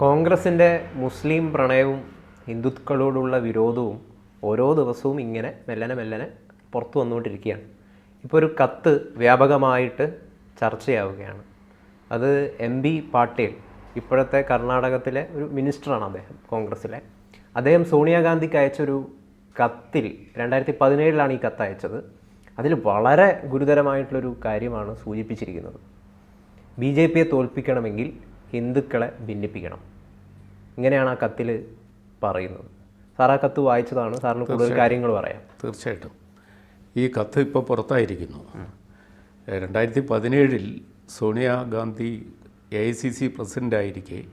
കോൺഗ്രസിന്റെ മുസ്ലിം പ്രണയവും ഹിന്ദുക്കളോടുള്ള വിരോധവും ഓരോ ദിവസവും ഇങ്ങനെ മെല്ലനെ മെല്ലനെ പുറത്തു വന്നുകൊണ്ടിരിക്കുകയാണ്. ഇപ്പോൾ ഒരു കത്ത് വ്യാപകമായിട്ട് ചർച്ചയാവുകയാണ്. അത് എം ബി പാട്ടീൽ ഇപ്പോഴത്തെ കർണാടകത്തിലെ ഒരു മിനിസ്റ്ററാണ് അദ്ദേഹം കോൺഗ്രസ്സിലെ. അദ്ദേഹം സോണിയാഗാന്ധിക്ക് അയച്ചൊരു കത്തിൽ രണ്ടായിരത്തി പതിനേഴിലാണ് ഈ കത്ത് അയച്ചത്. അതിൽ വളരെ ഗുരുതരമായിട്ടുള്ളൊരു കാര്യമാണ് സൂചിപ്പിച്ചിരിക്കുന്നത്. ബി ജെ പിയെ തോൽപ്പിക്കണമെങ്കിൽ ഹിന്ദുക്കളെ ഭിന്നിപ്പിക്കണം. ഇങ്ങനെയാണ് ആ കത്തിൽ പറയുന്നത്. സാർ ആ കത്ത് വായിച്ചതാണ്. സാറിന് കൂടുതൽ കാര്യങ്ങൾ പറയാം. തീർച്ചയായിട്ടും. ഈ കത്ത് ഇപ്പോൾ പുറത്തായിരിക്കുന്നു. രണ്ടായിരത്തി പതിനേഴിൽ Sonia Gandhi A I C C പ്രസിഡന്റായിരിക്കെ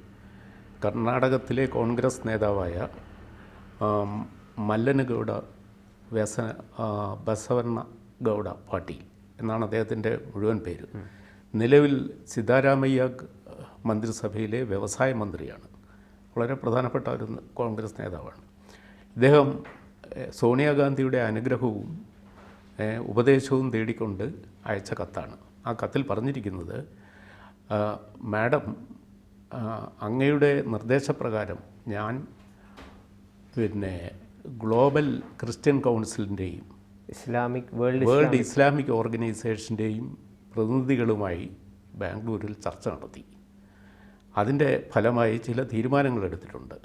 കർണാടകത്തിലെ കോൺഗ്രസ് നേതാവായ മല്ലനഗൗഡ മല്ലന ഗൗഡ വ്യസ ബസവർണ ബസവണ്ണ ഗൗഡ പാർട്ടി എന്നാണ് അദ്ദേഹത്തിന്റെ മുഴുവൻ പേര്. നിലവിൽ സിദ്ധാരാമയ്യ മന്ത്രിസഭയിലെ വ്യവസായ മന്ത്രിയാണ്. വളരെ പ്രധാനപ്പെട്ട ഒരു കോൺഗ്രസ് നേതാവാണ്. ഇദ്ദേഹം സോണിയാഗാന്ധിയുടെ അനുഗ്രഹവും ഉപദേശവും തേടിക്കൊണ്ട് അയച്ച കത്താണ്. ആ കത്തിൽ പറഞ്ഞിരിക്കുന്നത് മാഡം അങ്ങയുടെ നിർദ്ദേശപ്രകാരം ഞാൻ പിന്നെ ഗ്ലോബൽ ക്രിസ്ത്യൻ കൗൺസിലിന്റെയും ഇസ്ലാമിക് വേൾഡ് വേൾഡ് ഇസ്ലാമിക് ഓർഗനൈസേഷന്റെയും പ്രതിനിധികളുമായി ബാംഗ്ലൂരിൽ ചർച്ച നടത്തി. അതിന്റെ ഫലമായി ചില തീരുമാനങ്ങൾ എടുത്തിട്ടുണ്ട്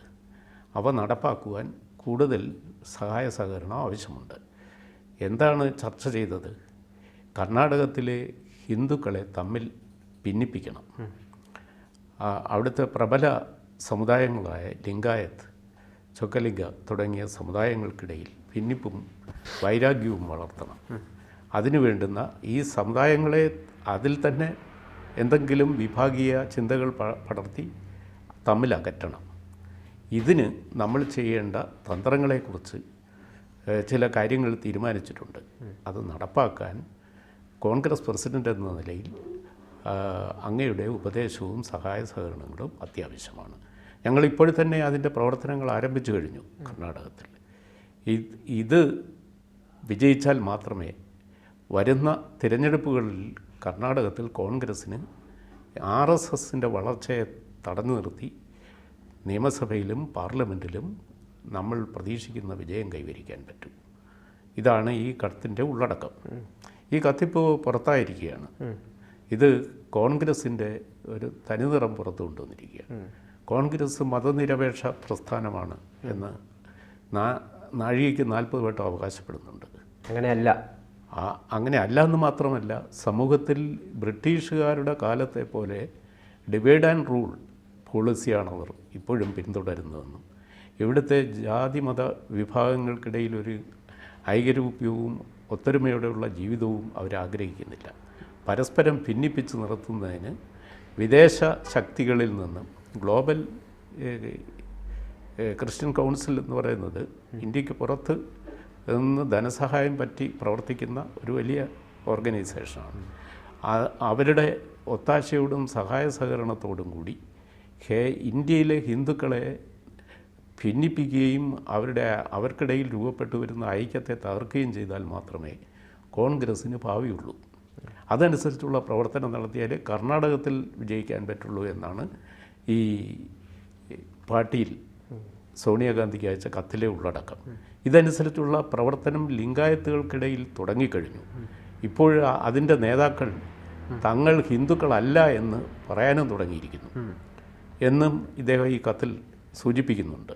അവ നടപ്പാക്കുവാൻ കൂടുതൽ സഹായ സഹകരണം ആവശ്യമുണ്ട്. എന്താണ് ചർച്ച ചെയ്തത്? കർണാടകത്തിലെ ഹിന്ദുക്കളെ തമ്മിൽ ഭിന്നിപ്പിക്കണം. അവിടുത്തെ പ്രബല സമുദായങ്ങളായ ലിംഗായത്ത് ചൊക്കലിംഗ തുടങ്ങിയ സമുദായങ്ങൾക്കിടയിൽ ഭിന്നിപ്പും വൈരാഗ്യവും വളർത്തണം. അതിനു വേണ്ടുന്ന ഈ സമുദായങ്ങളെ അതിൽ തന്നെ എന്തെങ്കിലും വിഭാഗീയ ചിന്തകൾ പടർത്തി തമ്മിലകറ്റണം. ഇതിന് നമ്മൾ ചെയ്യേണ്ട തന്ത്രങ്ങളെക്കുറിച്ച് ചില കാര്യങ്ങൾ തീരുമാനിച്ചിട്ടുണ്ട്. അത് നടപ്പാക്കാൻ കോൺഗ്രസ് പ്രസിഡന്റ് എന്ന നിലയിൽ അങ്ങയുടെ ഉപദേശവും സഹായ സഹകരണങ്ങളും അത്യാവശ്യമാണ്. ഞങ്ങൾ ഇപ്പോൾ തന്നെ അതിന്റെ പ്രവർത്തനങ്ങൾ ആരംഭിച്ചു കഴിഞ്ഞു കർണാടകത്തിൽ. ഇത് വിജയിച്ചാൽ മാത്രമേ വരുന്ന തിരഞ്ഞെടുപ്പുകളിൽ കർണാടകത്തിൽ കോൺഗ്രസ്സിന് ആർ എസ് എസിന്റെ വളർച്ചയെ തടഞ്ഞു നിർത്തി നിയമസഭയിലും പാർലമെന്റിലും നമ്മൾ പ്രതീക്ഷിക്കുന്ന വിജയം കൈവരിക്കാൻ പറ്റും. ഇതാണ് ഈ കത്തിന്റെ ഉള്ളടക്കം. ഈ കത്തിപ്പോൾ പുറത്തായിരിക്കുകയാണ്. ഇത് കോൺഗ്രസിന്റെ ഒരു തനിനിറം പുറത്തു കൊണ്ടുവന്നിരിക്കുകയാണ്. കോൺഗ്രസ് മതനിരപേക്ഷ പ്രസ്ഥാനമാണ് എന്ന് നാഴികയ്ക്ക് നാൽപ്പത് വട്ടം അവകാശപ്പെടുന്നുണ്ട്. അങ്ങനെയല്ല. അങ്ങനെ അല്ല എന്ന് മാത്രമല്ല സമൂഹത്തിൽ ബ്രിട്ടീഷുകാരുടെ കാലത്തെ പോലെ ഡിവൈഡ് ആൻഡ് റൂൾ പോളിസിയാണവർ ഇപ്പോഴും പിന്തുടരുന്നതെന്നും ഇവിടുത്തെ ജാതി മത വിഭാഗങ്ങൾക്കിടയിൽ ഒരു ഐകരൂപ്യവും ഒത്തൊരുമയോടെയുള്ള ജീവിതവും അവരാഗ്രഹിക്കുന്നില്ല പരസ്പരം ഭിന്നിപ്പിച്ച് നിർത്തുന്നതിന് വിദേശ ശക്തികളിൽ നിന്നും ഗ്ലോബൽ ക്രിസ്ത്യൻ കൗൺസിൽ എന്ന് പറയുന്നത് ഇന്ത്യയ്ക്ക് പുറത്ത് നിന്ന് ധനസഹായം പറ്റി പ്രവർത്തിക്കുന്ന ഒരു വലിയ ഓർഗനൈസേഷനാണ്. അവരുടെ ഒത്താശയോടും സഹായ സഹകരണത്തോടും കൂടി ഹേ ഇന്ത്യയിലെ ഹിന്ദുക്കളെ ഭിന്നിപ്പിക്കുകയും അവരുടെ അവർക്കിടയിൽ രൂപപ്പെട്ടു വരുന്ന ഐക്യത്തെ തകർക്കുകയും ചെയ്താൽ മാത്രമേ കോൺഗ്രസ്സിന് ഭാവിയുള്ളൂ. അതനുസരിച്ചുള്ള പ്രവർത്തനം നടത്തിയാൽ കർണാടകത്തിൽ വിജയിക്കാൻ പറ്റുള്ളൂ എന്നാണ് ഈ പാർട്ടിയിൽ സോണിയാഗാന്ധിക്ക് അയച്ച കത്തിലെ ഉള്ളടക്കം. ഇതനുസരിച്ചുള്ള പ്രവർത്തനം ലിംഗായത്തുകൾക്കിടയിൽ തുടങ്ങിക്കഴിഞ്ഞു. ഇപ്പോൾ അതിന്റെ നേതാക്കൾ തങ്ങൾ ഹിന്ദുക്കളല്ല എന്ന് പറയാനും തുടങ്ങിയിരിക്കുന്നു. എന്നും ഇദ്ദേഹം ഈ കത്തിൽ സൂചിപ്പിക്കുന്നുണ്ട്.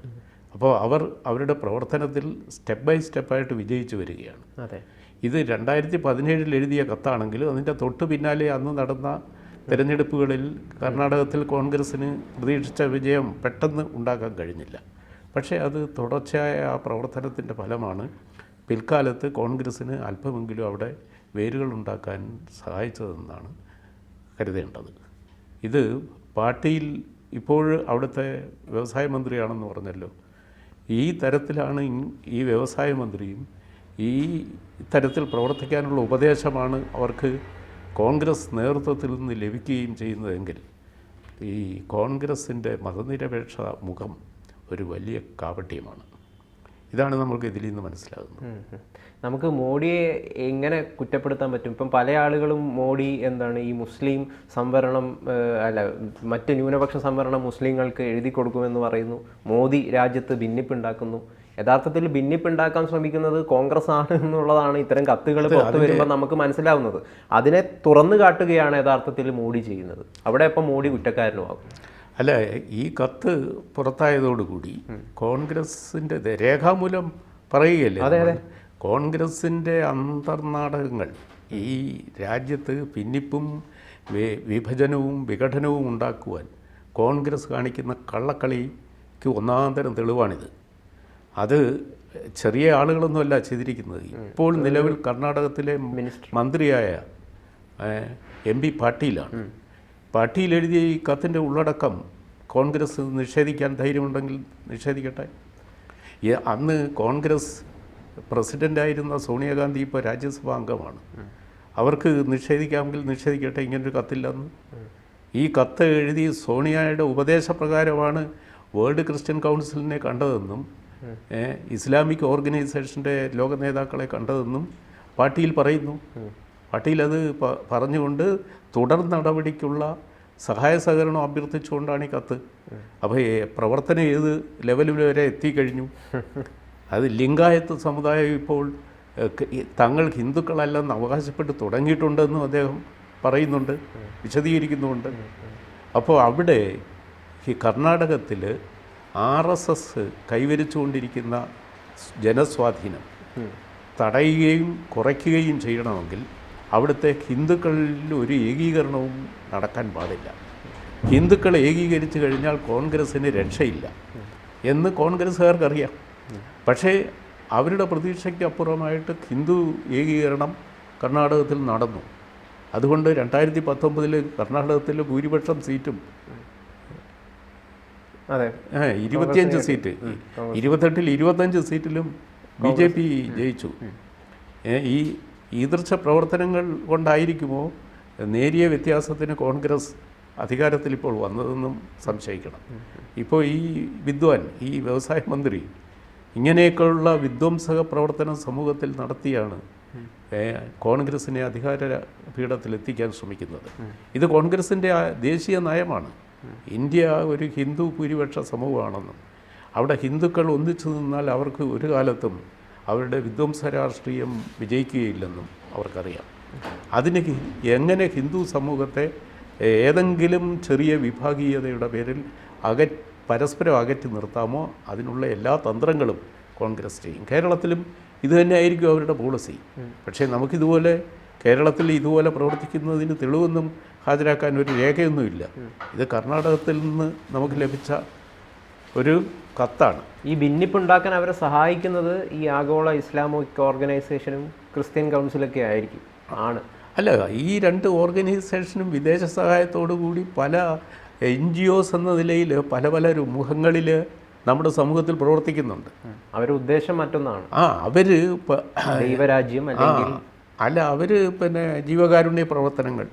അപ്പോൾ അവർ അവരുടെ പ്രവർത്തനത്തിൽ സ്റ്റെപ്പ് ബൈ സ്റ്റെപ്പായിട്ട് വിജയിച്ചു വരികയാണ്. ഇത് രണ്ടായിരത്തി പതിനേഴിൽ എഴുതിയ കത്താണെങ്കിലും അതിന്റെ തൊട്ട് പിന്നാലെ അന്ന് നടന്ന തിരഞ്ഞെടുപ്പുകളിൽ കർണാടകത്തിൽ കോൺഗ്രസ്സിന് പ്രതീക്ഷിച്ച വിജയം പെട്ടെന്ന് ഉണ്ടാക്കാൻ കഴിഞ്ഞില്ല. പക്ഷേ അത് തുടർച്ചയായ ആ പ്രവർത്തനത്തിന്റെ ഫലമാണ് പിൽക്കാലത്ത് കോൺഗ്രസ്സിന് അല്പമെങ്കിലും അവിടെ വേരുകൾ ഉണ്ടാക്കാൻ സഹായിച്ചതെന്നാണ് കരുതേണ്ടത്. ഇത് പാർട്ടിയിൽ ഇപ്പോൾ അവിടുത്തെ വ്യവസായ മന്ത്രിയാണെന്ന് പറഞ്ഞല്ലോ. ഈ തരത്തിലാണ് ഈ വ്യവസായ മന്ത്രിയും ഈ തരത്തിൽ പ്രവർത്തിക്കാനുള്ള ഉപദേശമാണ് അവർക്ക് കോൺഗ്രസ് നേതൃത്വത്തിൽ നിന്ന് ലഭിക്കുകയും ചെയ്യുന്നതെങ്കിൽ ഈ കോൺഗ്രസിന്റെ മതനിരപേക്ഷ മുഖം ഒരു വലിയ കാപട്യമാണ്. ഇതാണ് നമുക്ക് ഇതിൽ നിന്ന് മനസ്സിലാകുന്നത്. നമുക്ക് മോഡിയെ എങ്ങനെ കുറ്റപ്പെടുത്താൻ പറ്റും? ഇപ്പം പല ആളുകളും മോഡി എന്താണ് ഈ മുസ്ലിം സംവരണം അല്ല മറ്റ് ന്യൂനപക്ഷ സംവരണം മുസ്ലിങ്ങൾക്ക് എഴുതി കൊടുക്കുമെന്ന് പറയുന്നു. മോദി രാജ്യത്ത് ഭിന്നിപ്പുണ്ടാക്കുന്നു. യഥാർത്ഥത്തിൽ ഭിന്നിപ്പുണ്ടാക്കാൻ ശ്രമിക്കുന്നത് കോൺഗ്രസ് ആണ് എന്നുള്ളതാണ് ഇത്തരം കത്തുകൾ പുറത്തു വരുമ്പോൾ നമുക്ക് മനസ്സിലാവുന്നത്. അതിനെ തുറന്നു കാട്ടുകയാണ് യഥാർത്ഥത്തിൽ മോഡി ചെയ്യുന്നത്. അവിടെ ഇപ്പം മോഡി കുറ്റക്കാരനുമാകും. അല്ല ഈ കത്ത് പുറത്തായതോടുകൂടി കോൺഗ്രസിന്റെ രേഖാമൂലം പറയുകയല്ലേ അതെ അതെ. കോൺഗ്രസിന്റെ അന്തർനാടകങ്ങൾ ഈ രാജ്യത്ത് ഭിന്നിപ്പും വിഭജനവും വിഘടനവും ഉണ്ടാക്കുവാൻ കോൺഗ്രസ് കാണിക്കുന്ന കള്ളക്കളിക്ക് ഒന്നാന്തരം തെളിവാണിത്. അത് ചെറിയ ആളുകളൊന്നുമല്ല ചെയ്തിരിക്കുന്നത്. ഇപ്പോൾ നിലവിൽ കർണാടകത്തിലെ മന്ത്രിയായ എം പി പാട്ടീലാണ്. പാട്ടീൽ എഴുതിയ ഈ കത്തിന്റെ ഉള്ളടക്കം കോൺഗ്രസ് നിഷേധിക്കാൻ ധൈര്യമുണ്ടെങ്കിൽ നിഷേധിക്കട്ടെ. അന്ന് കോൺഗ്രസ് പ്രസിഡന്റായിരുന്ന സോണിയാഗാന്ധി ഇപ്പോൾ രാജ്യസഭാ അംഗമാണ്. അവർക്ക് നിഷേധിക്കാമെങ്കിൽ നിഷേധിക്കട്ടെ ഇങ്ങനൊരു കത്തില്ലെന്ന്. ഈ കത്ത് എഴുതി സോണിയയുടെ ഉപദേശപ്രകാരമാണ് വേൾഡ് ക്രിസ്ത്യൻ കൗൺസിലിനെ കണ്ടതെന്നും ഇസ്ലാമിക് ഓർഗനൈസേഷന്റെ ലോക നേതാക്കളെ കണ്ടതെന്നും പാർട്ടിയിൽ പറയുന്നു. പാർട്ടിയിൽ അത് പ- പറഞ്ഞുകൊണ്ട് തുടർ നടപടിക്കുള്ള സഹായ സഹകരണം അഭ്യർത്ഥിച്ചുകൊണ്ടാണ് ഈ കത്ത്. അപ്പോൾ പ്രവർത്തനം ഏത് ലെവലിൽ വരെ എത്തിക്കഴിഞ്ഞു? അത് ലിംഗായത്ത് സമുദായം ഇപ്പോൾ തങ്ങൾ ഹിന്ദുക്കളല്ലെന്ന് അവകാശപ്പെട്ട് തുടങ്ങിയിട്ടുണ്ടെന്നും അദ്ദേഹം പറയുന്നുണ്ട് വിശദീകരിക്കുന്നുമുണ്ട്. അപ്പോൾ അവിടെ ഈ കർണാടകത്തിൽ ആർ എസ് എസ് കൈവരിച്ചുകൊണ്ടിരിക്കുന്ന ജനസ്വാധീനം തടയുകയും കുറയ്ക്കുകയും ചെയ്യണമെങ്കിൽ അവിടുത്തെ ഹിന്ദുക്കളിൽ ഒരു ഏകീകരണവും നടക്കാൻ പാടില്ല. ഹിന്ദുക്കൾ ഏകീകരിച്ചു കഴിഞ്ഞാൽ കോൺഗ്രസ്സിന് രക്ഷയില്ല എന്ന് കോൺഗ്രസ്സുകാർക്കറിയാം. പക്ഷേ അവരുടെ പ്രതീക്ഷയ്ക്ക് അപ്പുറമായിട്ട് ഹിന്ദു ഏകീകരണം കർണാടകത്തിൽ നടന്നു. അതുകൊണ്ട് രണ്ടായിരത്തി പത്തൊമ്പതിൽ കർണാടകത്തിൽ ഭൂരിപക്ഷം സീറ്റും അതെ. ഇരുപത്തിയഞ്ച് സീറ്റ്. ഇരുപത്തെട്ടിൽ ഇരുപത്തഞ്ച് സീറ്റിലും ബി ജെ പി ജയിച്ചു. ഈ ഈദൃശ പ്രവർത്തനങ്ങൾ കൊണ്ടായിരിക്കുമോ നേരിയ വ്യത്യാസത്തിന് കോൺഗ്രസ് അധികാരത്തിൽ ഇപ്പോൾ വന്നതെന്നും സംശയിക്കണം. ഇപ്പോൾ ഈ വിദ്വാൻ ഈ വ്യവസായ മന്ത്രി ഇങ്ങനെയൊക്കെയുള്ള വിധ്വംസക പ്രവർത്തനം സമൂഹത്തിൽ നടത്തിയാണ് കോൺഗ്രസിനെ അധികാര പീഠത്തിൽ എത്തിക്കാൻ ശ്രമിക്കുന്നത്. ഇത് കോൺഗ്രസിന്റെ ദേശീയ നയമാണ്. ഇന്ത്യ ഒരു ഹിന്ദു ഭൂരിപക്ഷ സമൂഹമാണെന്നും അവിടെ ഹിന്ദുക്കൾ ഒന്നിച്ചു നിന്നാൽ അവർക്ക് ഒരു കാലത്തും അവരുടെ വിധ്വംസ രാഷ്ട്രീയം വിജയിക്കുകയില്ലെന്നും അവർക്കറിയാം. അതിന് എങ്ങനെ ഹിന്ദു സമൂഹത്തെ ഏതെങ്കിലും ചെറിയ വിഭാഗീയതയുടെ പേരിൽ അക പരസ്പരം അകറ്റി നിർത്താമോ? അതിനുള്ള എല്ലാ തന്ത്രങ്ങളും കോൺഗ്രസ് ചെയ്യും. കേരളത്തിലും ഇത് തന്നെയായിരിക്കും അവരുടെ പോളിസി. പക്ഷേ നമുക്കിതുപോലെ കേരളത്തിൽ ഇതുപോലെ പ്രവർത്തിക്കുന്നതിന് തെളിവൊന്നും ഹാജരാക്കാൻ ഒരു രേഖയൊന്നുമില്ല. ഇത് കർണാടകത്തിൽ നിന്ന് നമുക്ക് ലഭിച്ച ഒരു കത്താണ്. ഈ ഭിന്നിപ്പുണ്ടാക്കാൻ അവരെ സഹായിക്കുന്നത് ഈ ആഗോള ഇസ്ലാമിക് ഓർഗനൈസേഷനും ക്രിസ്ത്യൻ കൗൺസിലൊക്കെ ആയിരിക്കും. ആണ്. അല്ല ഈ രണ്ട് ഓർഗനൈസേഷനും വിദേശ സഹായത്തോടു കൂടി പല എൻ ജി ഒസ് എന്ന നിലയിൽ പല പല മുഖങ്ങളിൽ നമ്മുടെ സമൂഹത്തിൽ പ്രവർത്തിക്കുന്നുണ്ട്. അവരുടെ ഉദ്ദേശം മറ്റൊന്നാണ്. ആ അവർ ദൈവരാജ്യം അല്ലെങ്കിൽ അല്ല അവർ പിന്നെ ജീവകാരുണ്യ പ്രവർത്തനങ്ങൾ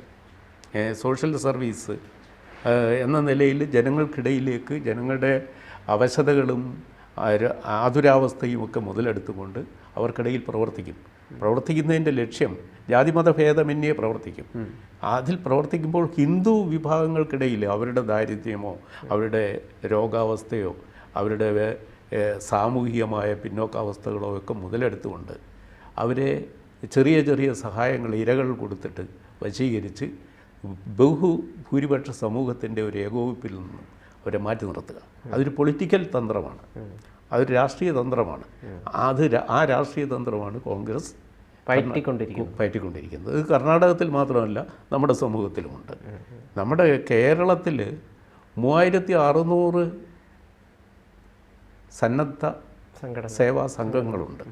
സോഷ്യൽ സർവീസ് എന്ന നിലയിൽ ജനങ്ങൾക്കിടയിലേക്ക് ജനങ്ങളുടെ അവശതകളും ആര- ആതുരാവസ്ഥയും ഒക്കെ മുതലെടുത്തുകൊണ്ട് അവർക്കിടയിൽ പ്രവർത്തിക്കും. പ്രവർത്തിക്കുന്നതിന്റെ ലക്ഷ്യം ജാതിമത ഭേദമന്യേ പ്രവർത്തിക്കും അതിൽ പ്രവർത്തിക്കുമ്പോൾ ഹിന്ദു വിഭാഗങ്ങൾക്കിടയിൽ അവരുടെ ദാരിദ്ര്യമോ അവരുടെ രോഗാവസ്ഥയോ അവരുടെ സാമൂഹികമായ പിന്നോക്കാവസ്ഥകളോ ഒക്കെ മുതലെടുത്തുകൊണ്ട് അവരെ ചെറിയ ചെറിയ സഹായങ്ങൾ ഇരകൾ കൊടുത്തിട്ട് വശീകരിച്ച് ബഹുഭൂരിപക്ഷ സമൂഹത്തിന്റെ ഒരു ഏകോപിപ്പിൽ നിന്നും അവരെ മാറ്റി നിർത്തുക. അതൊരു പൊളിറ്റിക്കൽ തന്ത്രമാണ്. അതൊരു രാഷ്ട്രീയ തന്ത്രമാണ്. അത് ആ രാഷ്ട്രീയ തന്ത്രമാണ് കോൺഗ്രസ് പയറ്റിക്കൊണ്ടിരിക്കും പയറ്റിക്കൊണ്ടിരിക്കുന്നത്. ഇത് കർണാടകത്തിൽ മാത്രമല്ല നമ്മുടെ സമൂഹത്തിലുമുണ്ട്. നമ്മുടെ കേരളത്തിൽ മൂവായിരത്തി അറുന്നൂറ് സന്നദ്ധ സേവാ സംഘങ്ങളുണ്ട്.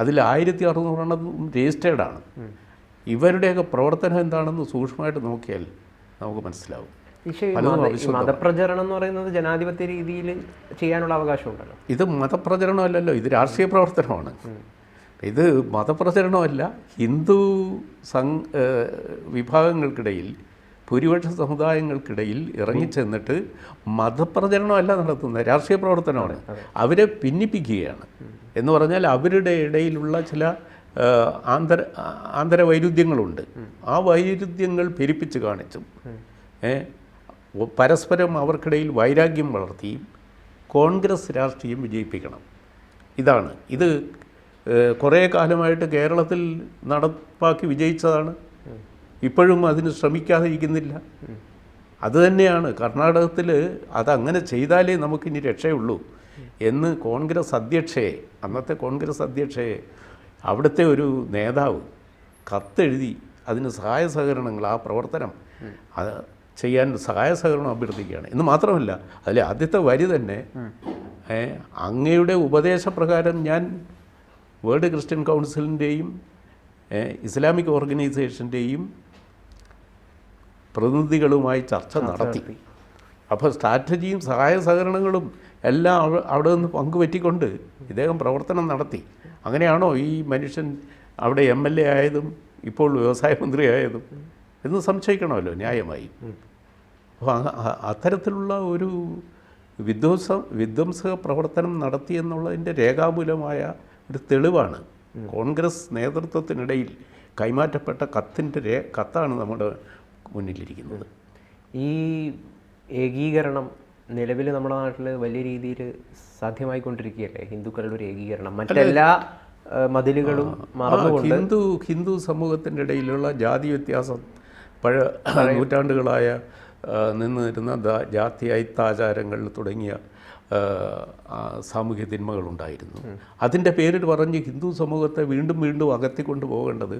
അതിൽ ആയിരത്തി അറുന്നൂറെണ്ണം രജിസ്റ്റേർഡാണ് ഇവരുടെയൊക്കെ പ്രവർത്തനം എന്താണെന്ന് സൂക്ഷ്മമായിട്ട് നോക്കിയാൽ നമുക്ക് മനസ്സിലാവും. മതപ്രചരണം എന്ന് പറയുന്നത് ജനാധിപത്യ രീതിയിൽ ചെയ്യാനുള്ള അവകാശമുണ്ടല്ലോ. ഇത് മതപ്രചരണമല്ലല്ലോ ഇത് രാഷ്ട്രീയ പ്രവർത്തനമാണ്. ഇത് മതപ്രചരണമല്ല ഹിന്ദു സംഘ വിഭാഗങ്ങൾക്കിടയിൽ ഭൂരിപക്ഷ സമുദായങ്ങൾക്കിടയിൽ ഇറങ്ങിച്ചെന്നിട്ട് മതപ്രചരണമല്ല നടത്തുന്നത് രാഷ്ട്രീയ പ്രവർത്തനമാണ്. അവരെ ഭിന്നിപ്പിക്കുകയാണ്. എന്ന് പറഞ്ഞാൽ അവരുടെ ഇടയിലുള്ള ചില ആന്തര ആന്തര വൈരുദ്ധ്യങ്ങളുണ്ട്. ആന്തരവൈരുദ്ധ്യങ്ങളുണ്ട് ആ വൈരുദ്ധ്യങ്ങൾ പെരുപ്പിച്ച് കാണിച്ചും പരസ്പരം അവർക്കിടയിൽ വൈരാഗ്യം വളർത്തിയും കോൺഗ്രസ് രാഷ്ട്രീയം വിജയിപ്പിക്കണം. ഇതാണ്. ഇത് കുറേ കാലമായിട്ട് കേരളത്തിൽ നടപ്പാക്കി വിജയിച്ചതാണ്. ഇപ്പോഴും അതിന് ശ്രമിക്കാതെ ഇരിക്കുന്നില്ല അതുതന്നെയാണ് കർണാടകത്തിൽ അതങ്ങനെ ചെയ്താലേ നമുക്കിനി രക്ഷയുള്ളൂ എന്ന് കോൺഗ്രസ് അധ്യക്ഷയെ അന്നത്തെ കോൺഗ്രസ് അധ്യക്ഷയെ അവിടുത്തെ ഒരു നേതാവ് കത്തെഴുതി അതിന് സഹായ സഹകരണങ്ങൾ ആ പ്രവർത്തനം അത് ചെയ്യാൻ സഹായ സഹകരണം അഭ്യർത്ഥിക്കുകയാണ്. എന്ന് മാത്രമല്ല അതിലെ ആദ്യത്തെ വരി തന്നെ അങ്ങയുടെ ഉപദേശപ്രകാരം ഞാൻ വേൾഡ് ക്രിസ്ത്യൻ കൗൺസിലിന്റെയും ഇസ്ലാമിക് ഓർഗനൈസേഷന്റെയും പ്രതിനിധികളുമായി ചർച്ച നടത്തി. അപ്പോൾ സ്ട്രാറ്റജിയും സഹായ സഹകരണങ്ങളും എല്ലാം അവ- അവിടെ നിന്ന് പങ്കുപറ്റിക്കൊണ്ട് ഇദ്ദേഹം പ്രവർത്തനം നടത്തി. അങ്ങനെയാണോ ഈ മനുഷ്യൻ അവിടെ എം എൽ എ ആയതും ഇപ്പോൾ വ്യവസായ മന്ത്രി ആയതും എന്ന് സംശയിക്കണമല്ലോ ന്യായമായി. അപ്പോൾ അത്തരത്തിലുള്ള ഒരു വിധ്വംസ വിധ്വംസക പ്രവർത്തനം നടത്തിയെന്നുള്ളതിന്റെ രേഖാമൂലമായ ഒരു തെളിവാണ്. കോൺഗ്രസ് നേതൃത്വത്തിനിടയിൽ കൈമാറ്റപ്പെട്ട കത്തിന്റെ രേ കത്താണ് നമ്മുടെ മുന്നിലിരിക്കുന്നത്. ഈ ഏകീകരണം നിലവിൽ നമ്മുടെ നാട്ടിൽ വലിയ രീതിയിൽ സാധ്യമായിക്കൊണ്ടിരിക്കുകയല്ലേ? ഹിന്ദുക്കളുടെ ഒരു ഏകീകരണം. മറ്റെല്ലാ മതിലുകളും ഹിന്ദു ഹിന്ദു സമൂഹത്തിന്റെ ഇടയിലുള്ള ജാതി വ്യത്യാസം പഴ നൂറ്റാണ്ടുകളായ നിന്നിരുന്ന ജാതി ഐത്താചാരങ്ങൾ തുടങ്ങിയ സാമൂഹ്യ തിന്മകളുണ്ടായിരുന്നു. അതിന്റെ പേരിൽ പറഞ്ഞ് ഹിന്ദു സമൂഹത്തെ വീണ്ടും വീണ്ടും അകത്തിക്കൊണ്ട് പോകേണ്ടത്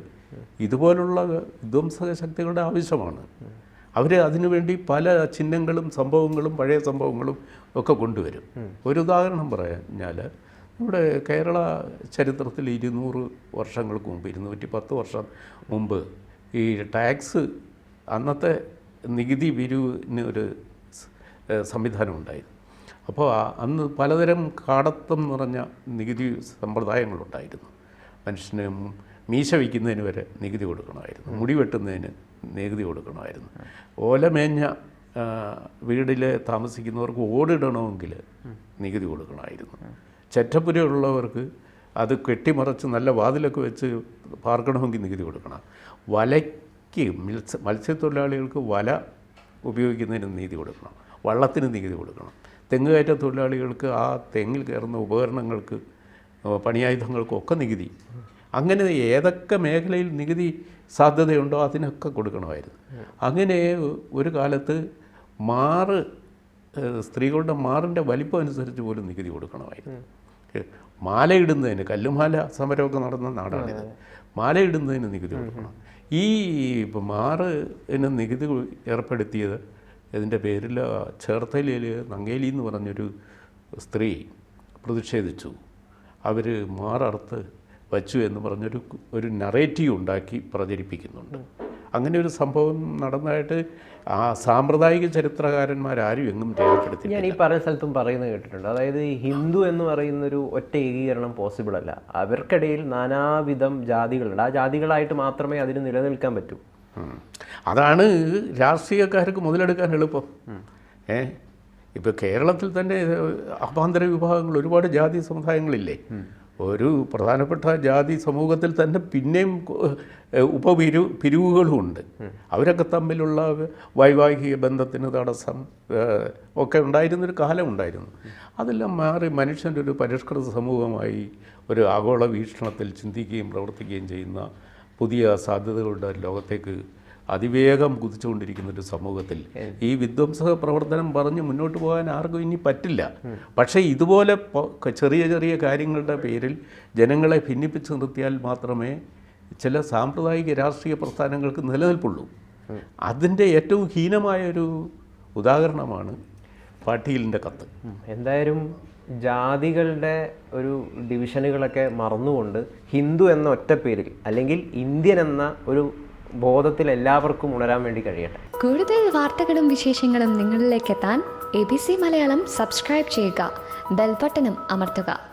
ഇതുപോലുള്ള വിധ്വംസക ശക്തികളുടെ ആവശ്യമാണ് അവർ അതിനുവേണ്ടി പല ചിഹ്നങ്ങളും സംഭവങ്ങളും പഴയ സംഭവങ്ങളും ഒക്കെ കൊണ്ടുവരും. ഒരു ഉദാഹരണം പറഞ്ഞാൽ നമ്മുടെ കേരള ചരിത്രത്തിൽ ഇരുന്നൂറ് വർഷങ്ങൾക്ക് മുമ്പ് ഇരുന്നൂറ്റി പത്ത് വർഷം മുമ്പ് ഈ ടാക്സ് അന്നത്തെ നികുതി പിരിവിന് ഒരു സംവിധാനം ഉണ്ടായിരുന്നു. അപ്പോൾ അന്ന് പലതരം കാടത്തം നിറഞ്ഞ നികുതി സമ്പ്രദായങ്ങളുണ്ടായിരുന്നു. മനുഷ്യന് മീശ വയ്ക്കുന്നതിന് വരെ നികുതി കൊടുക്കണമായിരുന്നു. മുടി വെട്ടുന്നതിന് നികുതി കൊടുക്കണമായിരുന്നു. ഓലമേഞ്ഞ വീടിൽ താമസിക്കുന്നവർക്ക് ഓടിടണമെങ്കിൽ നികുതി കൊടുക്കണമായിരുന്നു. ചെറ്റപ്പുരയുള്ളവർക്ക് അത് കെട്ടിമറച്ച് നല്ല വാതിലൊക്കെ വെച്ച് പാർക്കണമെങ്കിൽ നികുതി കൊടുക്കണം. വലയ്ക്ക് മത്സ്യ മത്സ്യത്തൊഴിലാളികൾക്ക് വല ഉപയോഗിക്കുന്നതിന് നികുതി കൊടുക്കണം. വള്ളത്തിന് നികുതി കൊടുക്കണം. തെങ്ങ് കയറ്റ തൊഴിലാളികൾക്ക് ആ തെങ്ങിൽ കയറുന്ന ഉപകരണങ്ങൾക്ക് പണിയായുധങ്ങൾക്കൊക്കെ നികുതി. അങ്ങനെ ഏതൊക്കെ മേഖലയിൽ നികുതി സാധ്യതയുണ്ടോ അതിനൊക്കെ കൊടുക്കണമായിരുന്നു. അങ്ങനെ ഒരു കാലത്ത് മാറ് സ്ത്രീകളുടെ മാറിന്റെ വലിപ്പം അനുസരിച്ച് പോലും നികുതി കൊടുക്കണമായിരുന്നു. മാലയിടുന്നതിന് കല്ലുമാല സമരമൊക്കെ നടന്ന നാടാണിത്. മാലയിടുന്നതിന് നികുതി കൊടുക്കണം. ഈ ഇപ്പം മാറിന് നികുതി ഏർപ്പെടുത്തിയത് ഇതിന്റെ പേരിൽ ചേർത്തലയിൽ നങ്കേലി എന്ന് പറഞ്ഞൊരു സ്ത്രീ പ്രതിഷേധിച്ചു. അവർ മാറർത്ത് വച്ചു എന്ന് പറഞ്ഞൊരു ഒരു നറേറ്റീവ് ഉണ്ടാക്കി പ്രചരിപ്പിക്കുന്നുണ്ട്. അങ്ങനെ ഒരു സംഭവം നടന്നതായിട്ട് ആ സാമ്പ്രദായിക ചരിത്രകാരന്മാരാരും എങ്ങും രേഖപ്പെടുത്തി ഞാൻ ഈ പറഞ്ഞ സ്ഥലത്തും പറയുന്നത് കേട്ടിട്ടുണ്ട്. അതായത് ഹിന്ദു എന്ന് പറയുന്നൊരു ഒറ്റ ഏകീകരണം പോസിബിൾ അല്ല. അവർക്കിടയിൽ നാനാവിധം ജാതികളുണ്ട്. ആ ജാതികളായിട്ട് മാത്രമേ അതിന് നിലനിൽക്കാൻ പറ്റൂ. അതാണ് രാഷ്ട്രീയക്കാർക്ക് മുതലെടുക്കാൻ എളുപ്പം. ഏ? ഇപ്പോൾ കേരളത്തിൽ തന്നെ അഭാന്തര വിഭാഗങ്ങൾ ഒരുപാട് ജാതി സമുദായങ്ങളില്ലേ? ഒരു പ്രധാനപ്പെട്ട ജാതി സമൂഹത്തിൽ തന്നെ പിന്നെയും ഏഹ്, ഉപപിരു പിരിവുകളും ഉണ്ട് അവരൊക്കെ തമ്മിലുള്ള വൈവാഹിക ബന്ധത്തിന് തടസ്സം ഒക്കെ ഉണ്ടായിരുന്നൊരു കാലം ഉണ്ടായിരുന്നു. അതെല്ലാം മാറി മനുഷ്യന്റെ ഒരു പരിഷ്കൃത സമൂഹമായി ഒരു ആഗോള വീക്ഷണത്തിൽ ചിന്തിക്കുകയും പ്രവർത്തിക്കുകയും ചെയ്യുന്ന പുതിയ സാധ്യതകളുടെ ലോകത്തേക്ക് അതിവേഗം കുതിച്ചുകൊണ്ടിരിക്കുന്ന ഒരു സമൂഹത്തിൽ ഈ വിധ്വംസക പ്രവർത്തനം പറഞ്ഞ് മുന്നോട്ട് പോകാൻ ആർക്കും ഇനി പറ്റില്ല. പക്ഷേ ഇതുപോലെ ചെറിയ ചെറിയ കാര്യങ്ങളുടെ പേരിൽ ജനങ്ങളെ ഭിന്നിപ്പിച്ച് നിർത്തിയാൽ മാത്രമേ ചില സാമ്പ്രദായിക രാഷ്ട്രീയ പ്രസ്ഥാനങ്ങൾക്ക് നിലനിൽപ്പുള്ളൂ. അതിന്റെ ഏറ്റവും ഹീനമായ ഒരു ഉദാഹരണമാണ് പാട്ടീലിന്റെ കത്ത്. എന്തായാലും ജാതികളുടെ ഒരു ഡിവിഷനുകളൊക്കെ മറന്നുകൊണ്ട് ഹിന്ദു എന്ന ഒറ്റ പേരിൽ അല്ലെങ്കിൽ ഇന്ത്യൻ എന്ന ഒരു ബോധത്തിൽ എല്ലാവർക്കും ഉണരാൻ വേണ്ടി കഴിയട്ടെ. കൂടുതൽ വാർത്തകളും വിശേഷങ്ങളും നിങ്ങളിലേക്ക് എത്താൻ A B C Malayalam subscribe ചെയ്യുക. ബെൽബട്ടനും അമർത്തുക.